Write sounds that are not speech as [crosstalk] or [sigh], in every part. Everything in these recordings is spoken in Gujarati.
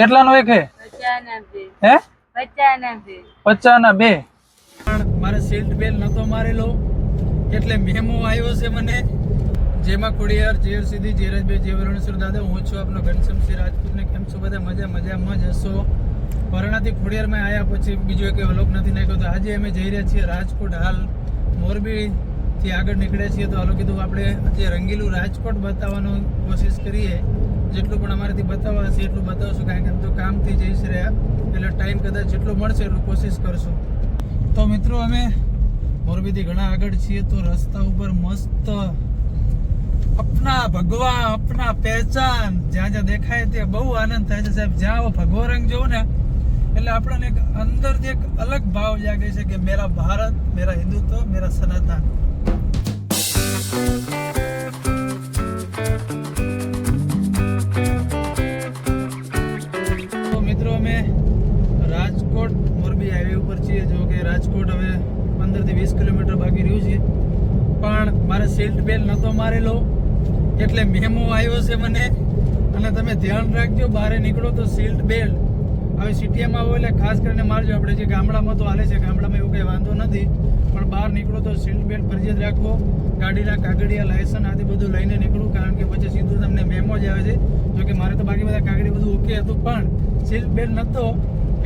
કેટલાનો એક હે? હે? પચાના બે મારે સીટ બેલ નતો મારેલો. એટલે મેમો આવ્યો છે મને. જેમાં ખોડિયાર જેર સીધી બે જે વરુણેશ્વર દાદા હું છું આપનો ઘનશ્યામસિંહ રાજપૂત ને કેમ છો બધા? મજા મજામાં જ હશો. વરણાથી ખોડિયારમાં આવ્યા પછી બીજો એક અલોક નથી નાખ્યો. તો આજે અમે જઈ રહ્યા છીએ રાજકોટ હાલ. મોરબીથી આગળ નીકળ્યા છીએ. તો હાલો કીધું આપણે જે રંગીલું રાજકોટ બતાવવાનો કોશિશ કરીએ. જેટલું પણ અમારાથી બતાવવા છે એટલું બતાવશું, કારણ કે તો કામથી જઈશ રહ્યા એટલે ટાઈમ કદાચ જેટલો મળશે એટલું કોશિશ કરશું. તો મિત્રો, અમે મોરબીથી ઘણા આગળ છીએ, તો રસ્તા ઉપર મસ્ત અપના ભગવા અપના પહેચાન, જ્યાં જ્યાં દેખાય ત્યાં બહુ આનંદ થાય છે. સાહેબ, જ્યાં ભગવો રંગ જોવો ને, એટલે આપણને એક અંદરથી એક અલગ ભાવ જાગે છે કે મેરા ભારત, મેરા હિન્દુત્વ, મેરા સનાતન. પંદરથી વીસ કિલોમીટર બાકી રહ્યું છે. પણ મારે સીટ બેલ્ટ નહોતો મારેલો, એટલે મેમો આવ્યો છે મને. અને તમે ધ્યાન રાખજો, બહાર નીકળો તો સીટ બેલ્ટ હવે સિટીમાં હોય એટલે ખાસ કરીને મારજો. આપણે જે ગામડામાં તો હાલે છે, ગામડામાં એવું કંઈ વાંધો નથી. પણ બહાર નીકળો તો સીટ બેલ્ટ ફરજિયાત રાખવો ગાડીના કાગળિયા લાયસન્સ આથી બધું લઈને નીકળવું કારણ કે પછી સીધું તમને મેમો જ આવે છે. જોકે મારે તો બાકી બધા કાગળી બધું ઓકે હતું, પણ સીટ બેલ્ટ નહોતો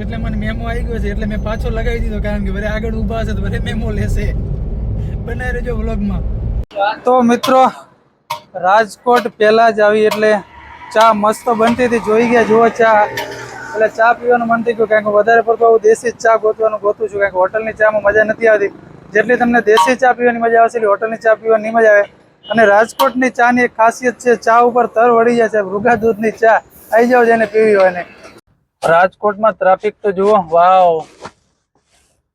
એટલે મને મેમો આવી ગયો છે, એટલે મેં પાછો લગાવી દીધો, કારણ કે ભલે આગળ ઊભા હશે તો ભલે મેમો લેશે. બનાવી રહેજો વ્લોગમાં. તો મિત્રો, રાજકોટ પહેલાં જ આવી, એટલે ચા મસ્ત બનતી હતી, જોઈ ગયા, જુઓ ચા. એટલે ચા પીવાનું મન થઈ ગયું, કારણ કે વધારે પડતો હું દેશી ચા ગોતવાનું ગોતું છું, કારણ કે હોટલની ચામાં મજા નથી આવતી. જેટલી તમને દેશી ચા પીવાની મજા આવશે, એટલી હોટલની ચા પીવાની મજા આવે. અને રાજકોટની ચાની એક ખાસિયત છે, ચા ઉપર તર વળી જાય છે રૂગા દૂધની ચા. આવી જાવ જેને પીવી હોય ને. રાજકોટમાં ટ્રાફિક તો જુઓ, વાવ.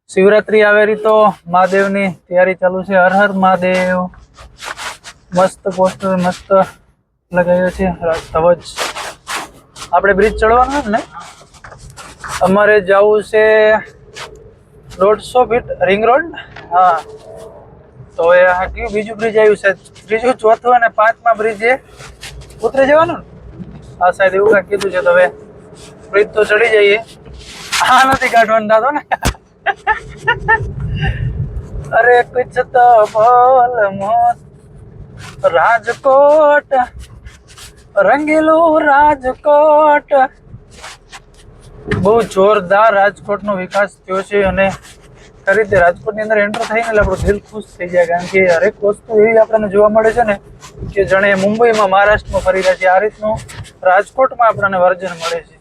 શિવરાત્રી આવેલી તો મહાદેવની તૈયારી ચાલુ છે. હર હર મહાદેવ. મસ્ત પોસ્ટર મસ્ત લગાવ્યો છે ધવજ. આપણે બ્રિજ ચડવાનો ને? અમારે જવું છે દોઢસો ફીટ રિંગ રોડ હા. તો એ આ કયું બીજું બ્રિજ આવ્યું છે? ત્રીજું, ચોથું અને પાંચમા બ્રિજ એ ઉતરી જવાનું હા સાઈડ એવું કાંઈક કીધું છે તો હવે. બ્રિજ તો ચડી જઈએ. આ નથી કાઢવાનું દાદો ને. અરે કુછ તો બોલ મોત. રાજકોટ. રંગીલું રાજકોટ. બહુ જોરદાર રાજકોટનો વિકાસ થયો છે અને ખરી રીતે રાજકોટની અંદર એન્ટર થઈને એટલે આપણું દિલ ખુશ થઈ જાય. કારણ કે હરેક વસ્તુ એવી આપણને જોવા મળે છે ને કે જાણે મુંબઈમાં, મહારાષ્ટ્રમાં ફરી રહ્યા છે. આ રીતનું રાજકોટમાં આપણને વર્જન મળે છે.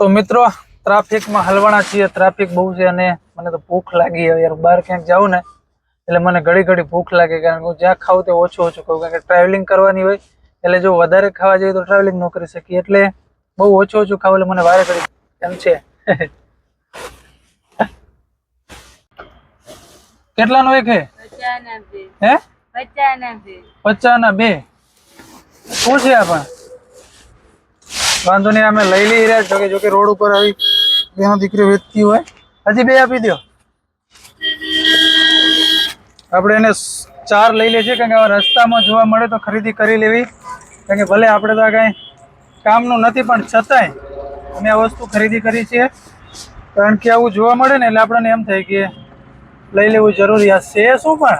તો મિત્રો ટ્રાફિકમાં હલવાણા છીએ. ટ્રાફિક બહુ છે અને મને તો ભૂખ લાગી હવે યાર. બહાર ક્યાંક જાઉં ને એટલે મને ઘડી ઘડી ભૂખ લાગે કારણ કે હું જ્યાં ખાઉં તે ઓછું ઓછું ખાઉં. કારણ કે ટ્રાવેલિંગ કરવાની હોય એટલે જો વધારે ખાવા જઈએ તો ટ્રાવેલિંગ ન કરી શકીએ. એટલે બહુ ઓછું ઓછું ખાવું એટલે મને વારે ઘડી એમ છે. [laughs] કેટલાનો એક હે? પચાના બે હે? પચાના બે શું છે આ પણ? વાંધો નહીં અમે લઈ લઈ રહ્યા જોકે જોકે રોડ ઉપર આવી બેનો દીકરીઓ વેચતી હોય. હજી બે આપી દો આપણે એને ચાર લઈ લે છે કારણ કે આવા રસ્તામાં જોવા મળે તો ખરીદી કરી લેવી. કારણ કે ભલે આપણે તો આ કાંઈ કામનું નથી પણ છતાંય અમે આ વસ્તુ ખરીદી કરી છે. કારણ કે આવું જોવા મળે ને એટલે આપણને એમ થાય કે લઈ લેવું જરૂરી આ છે શું પણ?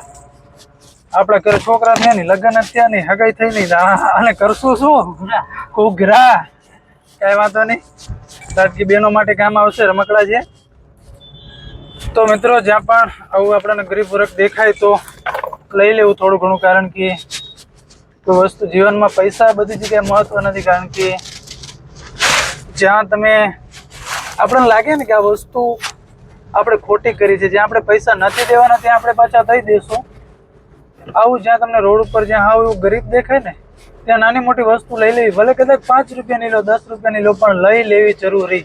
આપણા ઘરે છોકરા થયા નહીં લગ્ન થયા નહીં હગાઈ થઈ નહીં. આને કરશું શું? ઘૂઘરા કાંઈ વાંધો નહીં. રાજકી બહેનો માટે કામ આવશે, રમકડા છે. તો મિત્રો, જ્યાં પણ આવું આપણને ગરીબ વર્ગ દેખાય તો લઈ લેવું થોડું ઘણું, કારણ કે કોઈ વસ્તુ જીવનમાં પૈસા બધી જગ્યાએ મહત્વ નથી, કારણ કે જ્યાં તમે આપણને લાગે ને કે આ વસ્તુ આપણે ખોટી કરી છે, જ્યાં આપણે પૈસા નથી દેવાના, ત્યાં આપણે પાછા થઈ દેશું આવું જ્યાં તમને રોડ ઉપર જ્યાં આવું ગરીબ દેખાય ને ત્યાં નાની મોટી વસ્તુ લઈ લેવી. ભલે કદાચ પાંચ રૂપિયાની લો, દસ રૂપિયાની લો, પણ લઈ લેવી જરૂરી.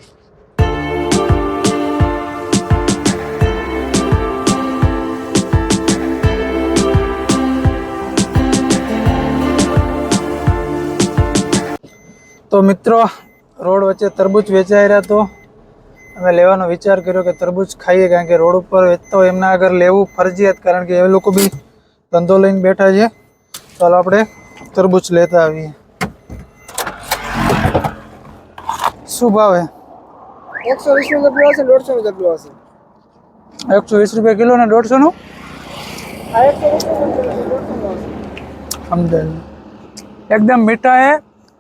તો મિત્રો, રોડ વચ્ચે તરબૂચ વેચાઈ રહ્યા તો અમે લેવાનો વિચાર કર્યો કે તરબૂચ ખાઈએ, કારણ કે રોડ ઉપર વેચતા એમના આગળ લેવું ફરજિયાત, કારણ કે એ લોકો બી ધંધો લઈને બેઠા છે. ચાલો આપણે તરબૂચ લેતા આવીએ. શું ભાવ એકસો વીસનું ડબલું હશે દોઢસો નું ડબલું હશે. એકસો વીસ રૂપિયા કિલો ને દોઢસો નું? સમજાય એકદમ મીઠા હે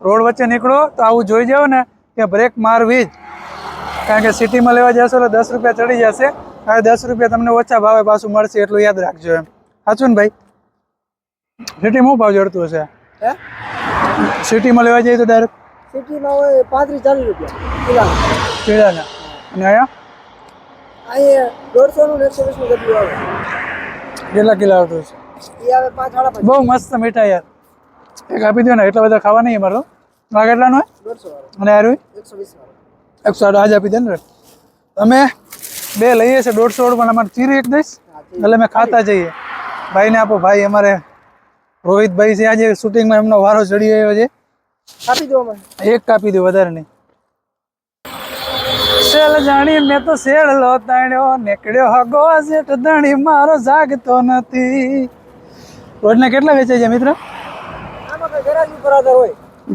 રોડ વચ્ચે નીકળો તો આવું જોઈ જાવ ને કે બ્રેક મારવી જ. કારણ કે સિટીમાં લેવા જશો એટલે દસ રૂપિયા ચડી જશે. હવે દસ રૂપિયા તમને ઓછા ભાવે પાછું મળશે એટલું યાદ રાખજો એમ. સાચું ને ભાઈ સિટીમાં શું ભાવ જડતું હશે? હે? સિટીમાં લેવા જઈએ તો ડાયરેક્ટ સિટીમાં હોય પાંત્રીસ ચાલીસ રૂપિયા કિલા પીળાના અને અહીંયા? અહીંયા દોઢસો ને એકસો વીસનું આવે. કેટલા કિલો આવતું છે એ આવે પાંચ વાળા બહુ મસ્ત મીઠા યાર. એક આપી દો ને એટલા બધા ખાવા નહીં અમારો આ કેટલાનો હોય? દોઢસો અને આરું એકસો વીસ એકસો આઠ આજ આપી દે ને તમે બે લઈએ છીએ દોઢસો પણ અમારે ચીરી એક દઈશ. એટલે અમે ખાતા જઈએ. ભાઈને આપો ભાઈ અમારે રોહિતભાઈ છે આજે શૂટિંગમાં એમનો વારો ચડી રહ્યો છે. કાપી દો એક કાપી દો વધારે નહીં. શેલ જાણી મેં તો શેળ લો તાણ્યો નીકળ્યો હગો જેઠ ધણી મારો જાગતો નથી. રોજના કેટલા વેચાય છે મિત્ર?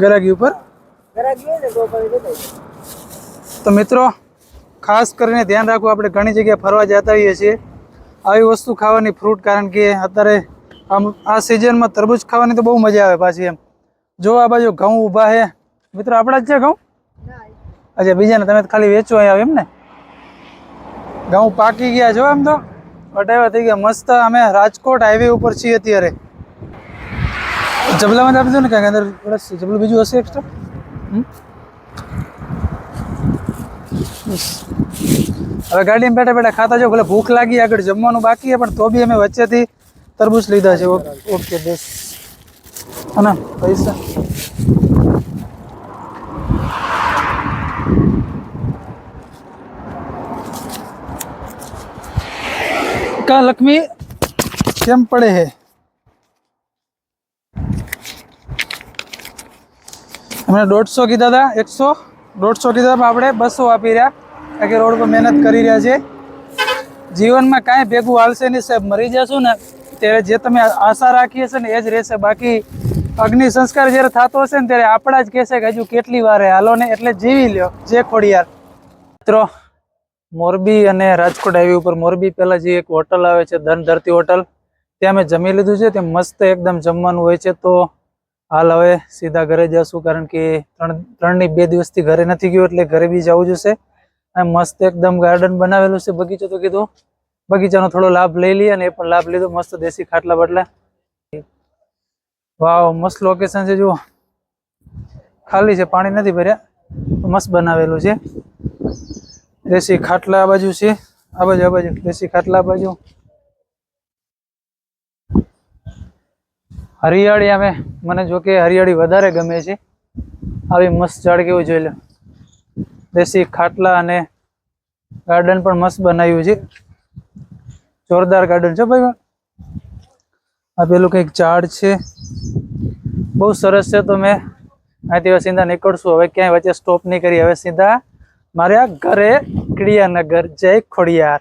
ગરાગી ઉપર તો મિત્રો ખાસ કરીને ધ્યાન રાખવું આપણે ઘણી જગ્યાએ ફરવા જતા હોઈએ છીએ. આવી વસ્તુ ખાવાની ફ્રૂટ કારણ કે અત્યારે આમ આ સિઝનમાં તરબૂચ ખાવાની તો બહુ મજા આવે પાછી એમ. જો આ બાજુ ઘઉં ઊભા છે મિત્રો, આપણા જ છે ઘઉં? અચ્છા, બીજાને તમે ખાલી વેચો અહીંયા આવે એમ ને? ઘઉં પાકી ગયા જો એમ તો? વટાવ્યા થઈ ગયા. મસ્ત અમે રાજકોટ હાઈવે ઉપર છીએ અત્યારે. જબલામાં આપી દો ને કાંઈક, અંદર જબલું બીજું હશે એક્સ્ટ્રા હવે ગાડીમાં બેઠા બેઠા ખાતા જો ભલે ભૂખ લાગી આગળ જમવાનું બાકી પણ તો બી અમે વચ્ચેથી તરબૂચ લીધા છે. ઓકે બસ. અને પૈસા? કા લક્ષ્મી, કેમ પડે હે? અમને દોઢસો કીધા હતા એકસો? દોઢસો કીધા હતા આપણે બસો આપી રહ્યા, કારણ કે રોડ પર મહેનત કરી રહ્યા છે. જીવનમાં કાંઈ ભેગું હાલશે નહીં, સાહેબ. મરી જશું ને ત્યારે જે તમે આશા રાખી હશે ને એ જ રહેશે. બાકી અગ્નિ સંસ્કાર જ્યારે થતો હશે ને ત્યારે આપણા જ કહેશે કે હજુ કેટલી વાર હાલો ને એટલે જીવી લ્યો. જે ખોડિયાર. મિત્રો, મોરબી અને રાજકોટ હાઈવે ઉપર મોરબી પહેલાં જે એક હોટલ આવે છે, ધન ધરતી હોટલ, ત્યાં મેં જમી લીધું છે. ત્યાં મસ્ત એકદમ જમવાનું હોય છે તો હાલ હવે સીધા ઘરે જશું કારણ કે ત્રણ, ત્રણની બે દિવસથી ઘરે નથી ગયો એટલે ઘરે બી જવું જોશે અને મસ્ત એકદમ ગાર્ડન બનાવેલું છે, બગીચો તો કીધું. બગીચાનો થોડો લાભ લઈ લઈએ અને એ પણ લાભ લીધો. મસ્ત દેશી ખાટલા બાટલા. વાવ, મસ્ત લોકેશન છે, જુઓ. ખાલી છે, પાણી નથી ભર્યા. મસ્ત બનાવેલું છે. દેશી ખાટલા આ બાજુ છે. આ બાજુ આ બાજુ. દેશી ખાટલા બાજુ. હરિયાળી અમે મને જો કે હરિયાળી વધારે ગમે છે. આવી મસ્ત ઝાડ કેવું જોઈ લો. દેશી ખાટલા અને ગાર્ડન પણ મસ્ત બનાવ્યું છે. જોરદાર ગાર્ડન છે ભાઈ આ પેલું કંઈક ઝાડ છે. બહુ સરસ છે તો મેં અહીંથી હવે સીધા નીકળશું. હવે ક્યાંય વચ્ચે સ્ટોપ નહીં કરી. હવે સીધા મારે આ ઘરે ક્રિયાનગર, જય ખોડિયાર.